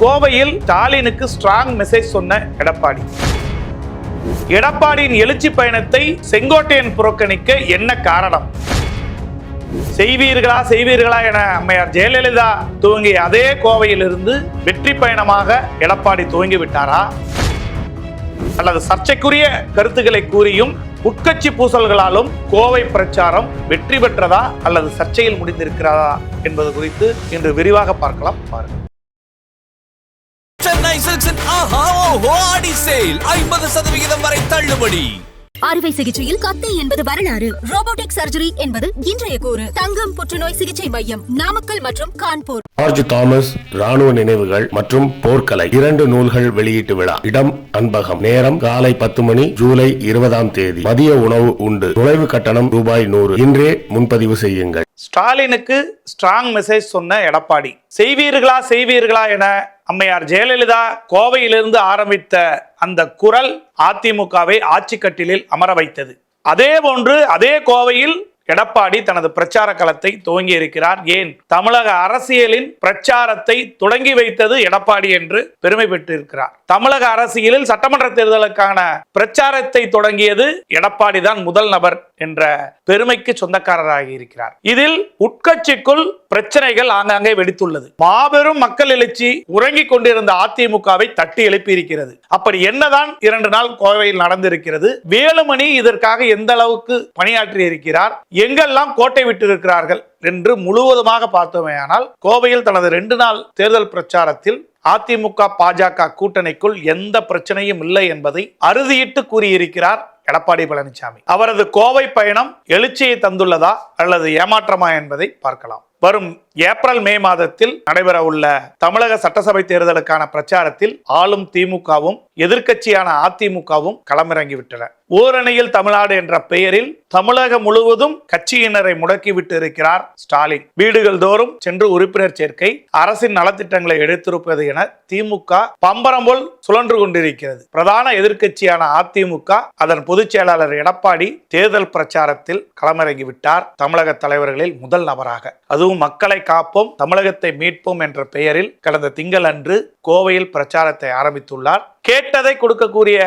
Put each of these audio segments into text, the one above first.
கோவையில் ஸ்டாலினுக்கு strong message சொன்ன எடப்பாடி. எடப்பாடியின் எழுச்சி பயணத்தை செங்கோட்டையன் புறக்கணிக்க என்ன காரணம்? செய்வீர்களா செய்வீர்களா என அம்மையார் ஜெயலலிதா துவங்கிய அதே கோவையிலிருந்து வெற்றி பயணமாக எடப்பாடி துவங்கி விட்டாரா அல்லது சர்ச்சைக்குரிய கருத்துக்களை கூறியும் உட்கட்சி பூசல்களாலும் கோவை பிரச்சாரம் வெற்றி பெற்றதா அல்லது சர்ச்சையில் முடிந்திருக்கிறதா என்பது குறித்து இன்று விரிவாக பார்க்கலாம் பாருங்கள். சென்னை சில்க்ஸின் ஆஹா ஓஹோ ஆடி சேல். ஐம்பது சதவிகிதம் வரை தள்ளுபடி. அறுவை சிகிச்சையில் கத்தை என்பது வரலாறு. ரோபோட்டிக் சர்ஜரி என்பது இன்றைய கூறு. தங்கம் புற்றுநோய் சிகிச்சை மையம் நாமக்கல் மற்றும் கான்பூர். ஜார்ஜ் தாமஸ் ராணுவ நினைவுகள் மற்றும் போர்க்கலை. இரண்டு நூல்கள் வெளியீட்டு விழா. இடம் அன்பகம். நேரம் காலை பத்து மணி ஜூலை இருபதாம் தேதி. மதிய உணவு உண்டு. நுழைவு கட்டணம் ரூபாய் நூறு. இன்றே முன்பதிவு செய்யுங்கள். ஸ்டாலினுக்கு ஸ்ட்ராங் மெசேஜ் சொன்ன எடப்பாடி. செய்வீர்களா செய்வீர்களா என அம்மையார் ஜெயலலிதா கோவையிலிருந்து ஆரம்பித்த அந்த குரல் அதிமுகவை ஆட்சி கட்டிலில் அமர வைத்தது. அதே போன்று அதே கோவையில் எடப்பாடி தனது பிரச்சார களத்தை துவங்கி இருக்கிறார். ஏன்? தமிழக அரசியலின் பிரச்சாரத்தை தொடங்கி வைத்தது எடப்பாடி என்று பெருமை பெற்றிருக்கிறார். தமிழக அரசியலில் சட்டமன்ற தேர்தலுக்கான பிரச்சாரத்தை தொடங்கியது எடப்பாடி தான் முதல் நபர் என்ற பெருமைக்கு சொந்தக்காரராகி இருக்கிறார். இதில் உட்கட்சிக்குள் பிரச்சனைகள் ஆங்காங்கே வெடித்துள்ளது. மாபெரும் மக்கள் எழுச்சி உறங்கிக் கொண்டிருந்த அதிமுகவை தட்டி எழுப்பி இருக்கிறது அப்படி என்னதான் இரண்டு நாள் கோவையில் நடந்திருக்கிறது. வேலுமணி இதற்காக எந்த அளவுக்கு பணியாற்றி இருக்கிறார் எங்கெல்லாம் கோட்டை விட்டிருக்கிறார்கள் என்று முழுவதுமாக பார்த்தோமேயானால் கோவையில் தனது ரெண்டு நாள் தேர்தல் பிரச்சாரத்தில் அதிமுக பாஜக கூட்டணிக்குள் எந்த பிரச்சனையும் இல்லை என்பதை அறுதியிட்டு கூறியிருக்கிறார் எடப்பாடி பழனிசாமி அவரது கோவை பயணம் எழுச்சியை தந்துள்ளதா அல்லது ஏமாற்றமா என்பதை பார்க்கலாம். வரும் ஏப்ரல் மே மாதத்தில் நடைபெற உள்ள தமிழக சட்டசபை தேர்தலுக்கான பிரச்சாரத்தில் ஆளும் திமுகவும் எதிர்க்கட்சியான அதிமுகவும் களமிறங்கிவிட்டன. ஓரணியில் தமிழ்நாடு என்ற பெயரில் தமிழகம் முழுவதும் கட்சியினரை முடக்கிவிட்டு இருக்கிறார் ஸ்டாலின். வீடுகள் தோறும் சென்று உறுப்பினர் சேர்க்கை அரசின் நலத்திட்டங்களை எடுத்திருப்பது என திமுக பம்பரம் போல் சுழன்று கொண்டிருக்கிறது. பிரதான எதிர்க்கட்சியான அதிமுக அதன் பொதுச் செயலாளர் எடப்பாடி தேர்தல் பிரச்சாரத்தில் களமிறங்கிவிட்டார் தமிழக தலைவர்களில் முதல் நபராக. அதுவும் மக்களை காப்போம் தமிழகத்தை மீட்போம் என்ற பெயரில் கடந்த திங்கள் அன்று கோவையில் பிரச்சாரத்தை ஆரம்பித்துள்ளார். கேட்டதை கொடுக்கக்கூடிய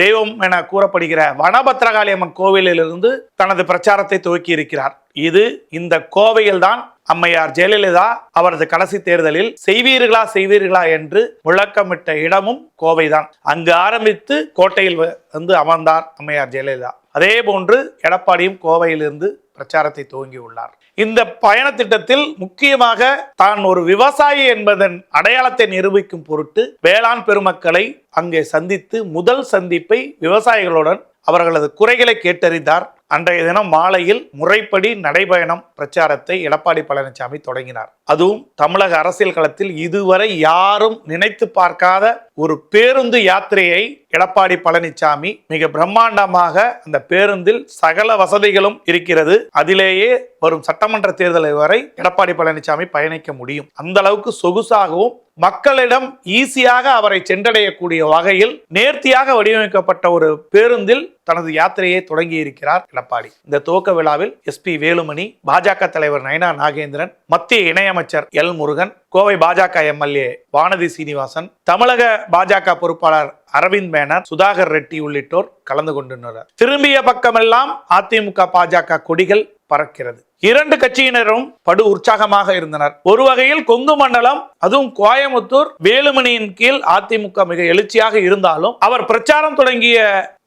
தெய்வம் என கூறப்படுகிற வனபத்ரகாளி அம்மன் கோவிலிலிருந்து தனது பிரச்சாரத்தை துவக்கி இருக்கிறார். இது இந்த கோவையில்தான் அம்மையார் ஜெயலலிதா அவரது கடைசி தேர்தலில் செய்வீர்களா செய்வீர்களா என்று முழக்கமிட்ட இடமும் கோவைதான். அங்கு ஆரம்பித்து கோட்டையில் வந்து அமர்ந்தார் அம்மையார் ஜெயலலிதா. அதே போன்று எடப்பாடியும் கோவையிலிருந்து பிரச்சாரத்தை துவங்கியுள்ளார். இந்த பயண திட்டத்தில் முக்கியமாக தான் ஒரு விவசாயி என்பதன் அடையாளத்தை நிரூபிக்கும் பொருட்டு வேளாண் பெருமக்களை அங்கே சந்தித்து முதல் சந்திப்பை விவசாயிகளுடன் அவர்களது குறைகளை கேட்டறிந்தார். அன்றைய தினம் மாலையில் முறைப்படி நடைபயணம் பிரச்சாரத்தை எடப்பாடி பழனிசாமி தொடங்கினார். அதுவும் தமிழக அரசியல் களத்தில் இதுவரை யாரும் நினைத்து பார்க்காத ஒரு பேருந்து யாத்திரையை எடப்பாடி பழனிசாமி மிக பிரம்மாண்டமாக அந்த பேருந்தில் சகல வசதிகளும் இருக்கிறது. அதிலேயே வரும் சட்டமன்ற தேர்தலை வரை எடப்பாடி பழனிசாமி பயணிக்க முடியும். அந்த அளவுக்கு சொகுசாகவும் மக்களிடம் ஈஸியாக அவரை சென்றடையக்கூடிய வகையில் நேர்த்தியாக வடிவமைக்கப்பட்ட ஒரு பேருந்தில் தனது யாத்திரையை தொடங்கி இருக்கிறார் எடப்பாடி. இந்த துவக்க விழாவில் எஸ்பி வேலுமணி பாஜக தலைவர் நயனா நாகேந்திரன் மத்திய இணையமைச்சர் எல் முருகன் கோவை பாஜக எம்எல்ஏ வானதி சீனிவாசன் தமிழக பாஜக பொறுப்பாளர் அரவிந்த் மேனர் சுதாகர் ரெட்டி உள்ளிட்டோர் கலந்து கொண்டுள்ளனர். திரும்பிய பக்கமெல்லாம் அதிமுக பாஜக கொடிகள் பறக்கிறது. இரண்டு கட்சியினரும் படு உற்சாகமாக இருந்தனர். ஒரு வகையில் கொங்கு மண்டலம் அதுவும் கோயமுத்தூர் வேலுமணியின் கீழ் அதிமுக மிக எழுச்சியாக இருந்தாலும் அவர் பிரச்சாரம் தொடங்கிய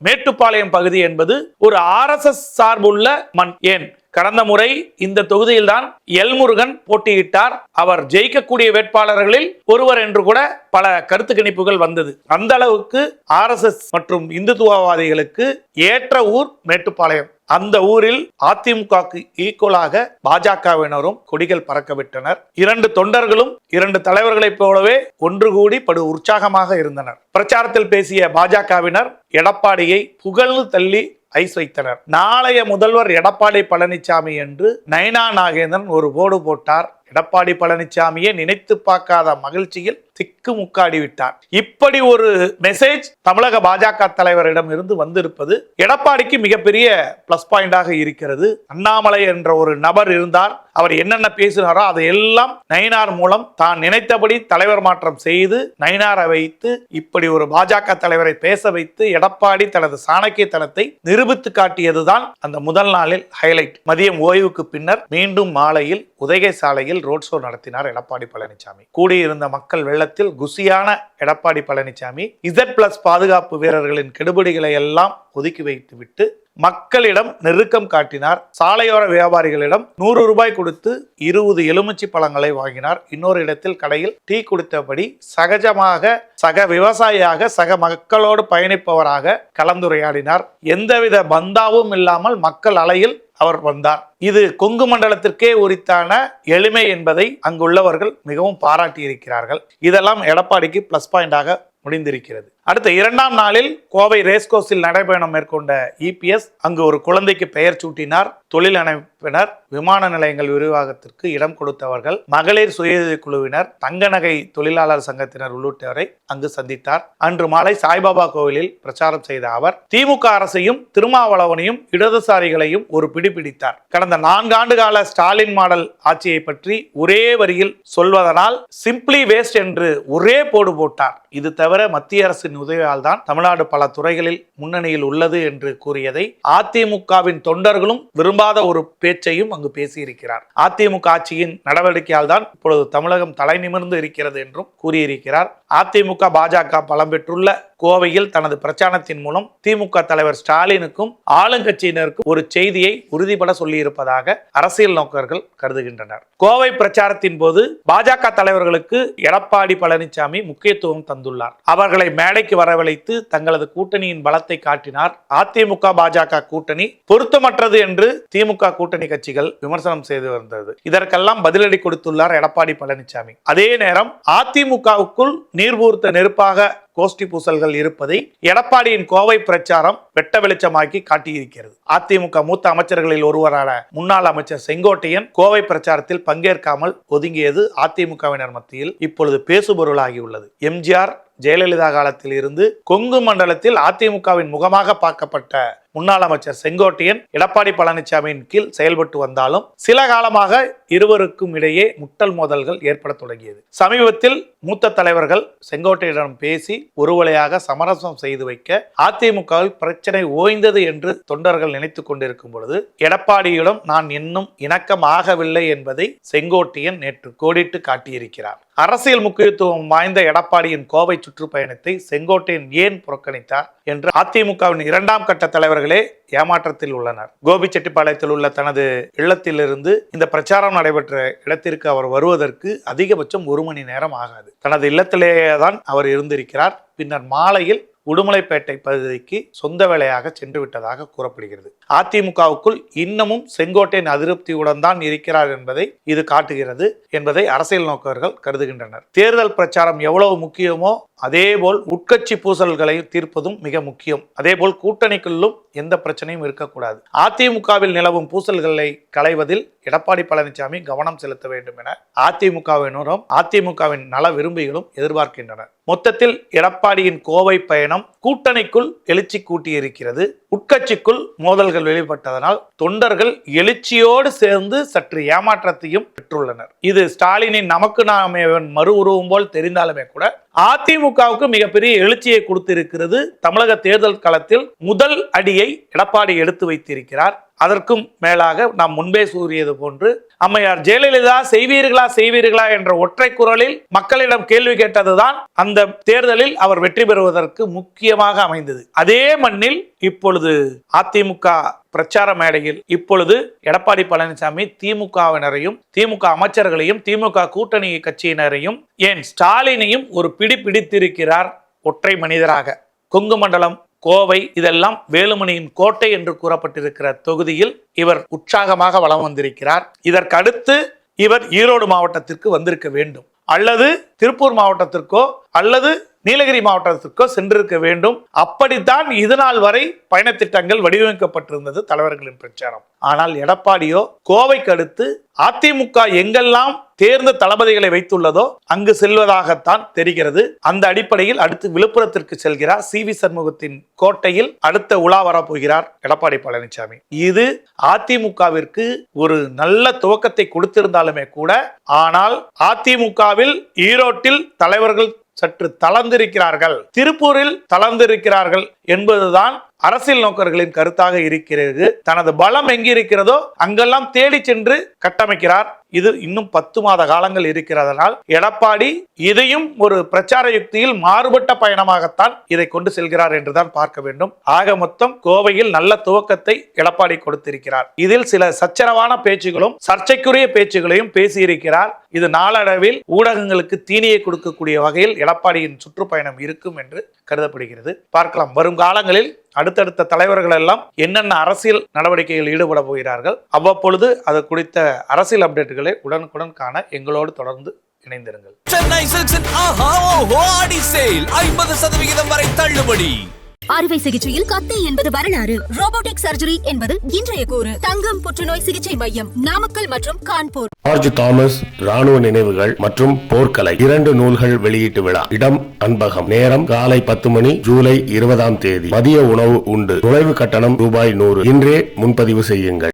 மேட்டுப்பாளையம் பகுதி என்பது ஒரு ஆர்எஸ்எஸ் சார்புள்ள மண். ஏன்? கடந்த முறை இந்த தொகுதியில்தான் எல்முருகன் போட்டியிட்டார். அவர் ஜெயிக்கக்கூடிய வேட்பாளர்களில் ஒருவர் என்று கூட பல கருத்து கணிப்புகள் வந்தது. அந்த அளவுக்கு ஆர்எஸ்எஸ் மற்றும் இந்துத்துவவாதிகளுக்கு ஏற்ற ஊர் மேட்டுப்பாளையம். அந்த ஊரில் அதிமுகவுக்கு ஈக்குவலாக பாஜகவினரும் கொடிகள் பறக்கவிட்டனர். இரண்டு தொண்டர்களும் இரண்டு தலைவர்களைப் போலவே ஒன்று கூடி படு உற்சாகமாக இருந்தனர். பிரச்சாரத்தில் பேசிய பாஜகவினர் எடப்பாடியை புகழ்ந்து தள்ளி ஐஸ் வைத்தனர். நாளைய முதல்வர் எடப்பாடி பழனிசாமி என்று நயனா நாகேந்திரன் ஒரு போர்டு போட்டார். எடப்பாடி பழனிசாமியை நினைத்து பார்க்காத மகிழ்ச்சியில் திக்கு முக்காடி விட்டார். இப்படி ஒரு மெசேஜ் தமிழக பாஜக தலைவரிடம் இருந்து வந்திருப்பது எடப்பாடிக்கு மிகப்பெரிய பிளஸ் பாயிண்டாக இருக்கிறது. அண்ணாமலை என்ற ஒரு நபர் இருந்தார். அவர் என்னென்ன பேசினாரோ அதையெல்லாம் நயினார் மூலம் தான் நினைத்தபடி தலைவர் மாற்றம் செய்து நயினாரை வைத்து இப்படி ஒரு பாஜக தலைவரை பேச வைத்து எடப்பாடி தனது சாணக்கியத்தனத்தை நிரூபித்து காட்டியதுதான் அந்த முதல் நாளில் ஹைலைட் மதியம் ஓய்வுக்கு பின்னர் மீண்டும் மாலையில் உதகை சாலையில் ரோட் ஷோ நடத்தினார் எடப்பாடி பழனிசாமி கூடியிருந்த மக்கள் வெள்ளத்தில் குசியான எடப்பாடி பழனிசாமி இசட் பிளஸ் பாதுகாப்பு வீரர்களின் கெடுபிடிகளை எல்லாம் ஒதுக்கி வைத்துவிட்டு மக்களிடம் நெருக்கம் காட்டினார். சாலையோர வியாபாரிகளிடம் நூறு ரூபாய் கொடுத்து இருபது எலுமிச்சை பழங்களை வாங்கினார். இன்னொரு இடத்தில் கடையில் டீ கொடுத்தபடி சகஜமாக சக விவசாயியாக சக மக்களோடு பயணிப்பவராக கலந்துரையாடினார். எந்தவித பந்தாவும் இல்லாமல் மக்கள் அலையில் அவர் வந்தார். இது கொங்கு மண்டலத்திற்கே உரித்தான எளிமை என்பதை அங்குள்ளவர்கள் மிகவும் பாராட்டியிருக்கிறார்கள். இதெல்லாம் எடப்பாடிக்கு பிளஸ் பாயிண்டாக முடிந்திருக்கிறது. அடுத்த இரண்டாம் நாளில் கோவை ரேஸ்கோஸில் நடைபயணம் மேற்கொண்ட இபிஎஸ் அங்கு ஒரு குழந்தைக்கு பெயர் சூட்டினார். தொழில் அமைப்பினர் விமான நிலையங்கள் விரிவாகத்திற்கு இடம் கொடுத்தவர்கள் மகளிர் சுய குழுவினர் தங்க நகை தொழிலாளர் சங்கத்தினர் உள்ளிட்டவரை அங்கு சந்தித்தார். அன்று மாலை சாய்பாபா கோவிலில் பிரச்சாரம் செய்த அவர் திமுக அரசையும் திருமாவளவனையும் இடதுசாரிகளையும் ஒரு பிடிபிடித்தார் கடந்த நான்காண்டு கால ஸ்டாலின் மாடல் ஆட்சியை பற்றி ஒரே வரியில் சொல்வதனால் சிம்பிளி வேஸ்ட் என்று ஒரே போடு போட்டார். இது தவிர மத்திய அரசின் உதவியால் தான் தமிழ்நாடு பல துறைகளில் முன்னணியில் உள்ளது என்று கூறியதை அதிமுகவின் தொண்டர்களும் விரும்பாத ஒரு பேச்சையும் அங்கு பேசியிருக்கிறார். அதிமுக ஆட்சியின் நடவடிக்கையால் தான் இப்பொழுது தமிழகம் தலை நிமிர்ந்து இருக்கிறது என்றும் கூறியிருக்கிறார். அதிமுக பாஜக பலம் பெற்றுள்ள கோவையில் தனது பிரச்சாரத்தின் மூலம் திமுக தலைவர் ஸ்டாலினுக்கும் ஆளுங்கட்சியினருக்கும் ஒரு செய்தியை உறுதிபட சொல்லியிருப்பதாக அரசியல் நோக்கர்கள் கருதுகின்றனர். கோவை பிரச்சாரத்தின் போது பாஜக தலைவர்களுக்கு எடப்பாடி பழனிசாமி முக்கியத்துவம் தந்துள்ளார். அவர்களை மேடைக்கு வரவழைத்து தங்களது கூட்டணியின் பலத்தை காட்டினார். அதிமுக பாஜக கூட்டணி பொருத்தமற்றது என்று திமுக கூட்டணி கட்சிகள் விமர்சனம் செய்து வந்தது. இதற்கெல்லாம் பதிலடி கொடுத்துள்ளார் எடப்பாடி பழனிசாமி. அதே நேரம் அதிமுகவுக்குள் நீர்பூர்த்த நெருப்பாக கோஷ்டி பூசல்கள் இருப்பதை எடப்பாடியின் கோவை பிரச்சாரம் வெட்ட வெளிச்சமாக்கி காட்டியிருக்கிறது. அதிமுக மூத்த அமைச்சர்களில் ஒருவரான முன்னாள் அமைச்சர் செங்கோட்டையன் கோவை பிரச்சாரத்தில் பங்கேற்காமல் ஒதுங்கியது அதிமுகவினர் மத்தியில் இப்பொழுது பேசுபொருளாகியுள்ளது. எம்ஜிஆர் ஜெயலலிதா காலத்தில் இருந்து கொங்கு மண்டலத்தில் அதிமுகவின் முகமாக பார்க்கப்பட்ட முன்னாள் அமைச்சர் செங்கோட்டையன் எடப்பாடி பழனிசாமியின் கீழ் செயல்பட்டு வந்தாலும் சில காலமாக இருவருக்கும் இடையே முட்டல் மோதல்கள் ஏற்பட தொடங்கியது. சமீபத்தில் மூத்த தலைவர்கள் செங்கோட்டையிடம் பேசி ஒருவலையாக சமரசம் செய்து வைக்க அதிமுகவில் பிரச்சனை ஓய்ந்தது என்று தொண்டர்கள் நினைத்துக் கொண்டிருக்கும் பொழுது எடப்பாடியிடம் நான் இன்னும் இணக்கம் ஆகவில்லை என்பதை செங்கோட்டையன் நேற்று கோடிட்டு காட்டியிருக்கிறார். அரசியல் முக்கியத்துவம் வாய்ந்த எடப்பாடியின் கோவை சுற்றுப்பயணத்தை செங்கோட்டையன் ஏன் புறக்கணித்தார் என்று அதிமுகவின் இரண்டாம் கட்ட தலைவர் அவர்களே ஏமாற்றத்தில் உள்ளனர். கோபிச்செட்டிப்பாளையத்தில் உள்ள தனது இல்லத்திலிருந்து இந்த பிரச்சாரம் நடைபெற்ற இடத்திற்கு அவர் வருவதற்கு அதிகபட்சம் ஒரு மணி நேரம் ஆகாது. தனது இல்லத்திலேயே தான் அவர் இருந்திருக்கிறார். பின்னர் மாலையில் உடுமலைப்பேட்டை பகுதிக்கு சொந்த வேலையாக சென்று விட்டதாக கூறப்படுகிறது. அதிமுகவுக்குள் இன்னமும் செங்கோட்டையின் அதிருப்தியுடன் தான் இருக்கிறார் என்பதை இது காட்டுகிறது என்பதை அரசியல் நோக்கர்கள் கருதுகின்றனர். தேர்தல் பிரச்சாரம் எவ்வளவு முக்கியமோ அதேபோல் உட்கட்சி பூசல்களை தீர்ப்பதும் மிக முக்கியம். அதேபோல் கூட்டணிக்குள்ளும் எந்த பிரச்சனையும் இருக்கக்கூடாது. அதிமுகவில் நிலவும் பூசல்களை களைவதில் எடப்பாடி பழனிசாமி கவனம் செலுத்த வேண்டும் என அதிமுகவினரும் அதிமுகவின் நல விரும்பிகளும் எதிர்பார்க்கின்றனர் மொத்தத்தில் எடப்பாடியின் கோவை பயணம் கூட்டணிக்குள் எழுச்சி கூட்டியிருக்கிறது. உட்கட்சிக்குள் மோதல்கள் வெளிப்பட்டதனால் தொண்டர்கள் எழுச்சியோடு சேர்ந்து சற்று ஏமாற்றத்தையும் பெற்றுள்ளனர். இது ஸ்டாலினின் நமக்கு நாமே மறு உருவம் போல் தெரிந்தாலுமே கூட அதிமுகவுக்கு மிகப்பெரிய எழுச்சியை கொடுத்திருக்கிறது தமிழக தேர்தல் களத்தில் முதல் அடியை எடப்பாடி எடுத்து வைத்திருக்கிறார். அதற்கும் மேலாக நாம் முன்பே கூறியது போன்று அம்மையார் ஜெயலலிதா செய்வீர்களா செய்வீர்களா என்ற ஒற்றை குரலில் மக்களிடம் கேள்வி கேட்டதுதான் அந்த தேர்தலில் அவர் வெற்றி பெறுவதற்கு முக்கியமாக அமைந்தது. அதே மண்ணில் இப்பொழுது அதிமுக பிரச்சார மேடையில் இப்பொழுது எடப்பாடி பழனிசாமி திமுகவினரையும் திமுக அமைச்சர்களையும் திமுக கூட்டணி கட்சியினரையும் ஏன் ஸ்டாலினையும் ஒரு பிடி பிடித்திருக்கிறார் ஒற்றை மனிதராக. கொங்கு மண்டலம் கோவை இதெல்லாம் வேலுமணியின் கோட்டை என்று கூறப்பட்டிருக்கிற தொகுதியில் இவர் உற்சாகமாக வலம் வந்திருக்கிறார். இதற்கடுத்து இவர் ஈரோடு மாவட்டத்திற்கு வந்திருக்க வேண்டும். அல்லது திருப்பூர் மாவட்டத்திற்கோ அல்லது நீலகிரி மாவட்டத்திற்கோ சென்றிருக்க வேண்டும். அப்படித்தான் இது நாள் வரை பயணத்திட்டங்கள் வடிவமைக்கப்பட்டிருந்தது தலைவர்களின் பிரச்சாரம். ஆனால் எடப்பாடியோ கோவைக்கு அடுத்து அதிமுக எங்கெல்லாம் தேர்ந்த தளபதிகளை வைத்துள்ளதோ அங்கு செல்வதாகத்தான் தெரிகிறது. அந்த அடிப்படையில் அடுத்து விழுப்புரத்திற்கு செல்கிறார். சி வி சண்முகத்தின் கோட்டையில் அடுத்த உலா வரப்போகிறார் எடப்பாடி பழனிசாமி இது அதிமுகவிற்கு ஒரு நல்ல துவக்கத்தை கொடுத்திருந்தாலுமே கூட ஆனால் அதிமுகவில் ஈரோட்டில் தலைவர்கள் சற்று தளர்ந்திருக்கிறார்கள். திருப்பூரில் தளர்ந்திருக்கிறார்கள் என்பதுதான் அரசியல் நோக்கர்களின் கருத்தாக இருக்கிறது. தனது பலம் எங்கிருக்கிறதோ அங்கெல்லாம் தேடி சென்று கட்டமைக்கிறார். இது இன்னும் பத்து மாத காலங்கள் இருக்கிறதனால் எடப்பாடி இதையும் ஒரு பிரச்சார யுக்தியில் மாறுபட்ட பயணமாகத்தான் இதை கொண்டு செல்கிறார் என்றுதான் பார்க்க வேண்டும். ஆக மொத்தம் கோவையில் நல்ல துவக்கத்தை எடப்பாடி கொடுத்திருக்கிறார். இதில் சில சச்சரவான பேச்சுகளும் சர்ச்சைக்குரிய பேச்சுகளையும் பேசியிருக்கிறார். இது நாளடைவில் ஊடகங்களுக்கு தீனியை கொடுக்கக்கூடிய வகையில் எடப்பாடியின் சுற்றுப்பயணம் இருக்கும் என்று கருதப்படுகிறது. பார்க்கலாம். வரும் காலங்களில் அடுத்தடுத்த தலைவர்கள் எல்லாம் என்னென்ன அரசியல் நடவடிக்கைகளில் ஈடுபட போகிறார்கள் அவ்வப்பொழுது அது குறித்த அரசியல் அப்டேட்டுகளை உடனுக்குடன் காண எங்களோடு தொடர்ந்து இணைந்திருங்கள். சென்னை சில்க்ஸின் ஆஹா ஓஹோ ஆடி சேல். ஐம்பது சதவிகிதம் வரை தள்ளுபடி. அறுவை சிகிச்சையில் கத்தை என்பது வரலாறு. ரோபோட்டிக் சர்ஜரி என்பது இன்றைய கூறு. தங்கம் புற்றுநோய் சிகிச்சை மையம் நாமக்கல் மற்றும் கான்பூர். ஜார்ஜ் தாமஸ் ராணுவ நினைவுகள் மற்றும் போர்க்கலை. இரண்டு நூல்கள் வெளியீட்டு விழா. இடம் அன்பகம். நேரம் காலை பத்து மணி ஜூலை இருபதாம் தேதி. மதிய உணவு உண்டு. நுழைவு கட்டணம் ரூபாய் நூறு. இன்றே முன்பதிவு செய்யுங்கள்.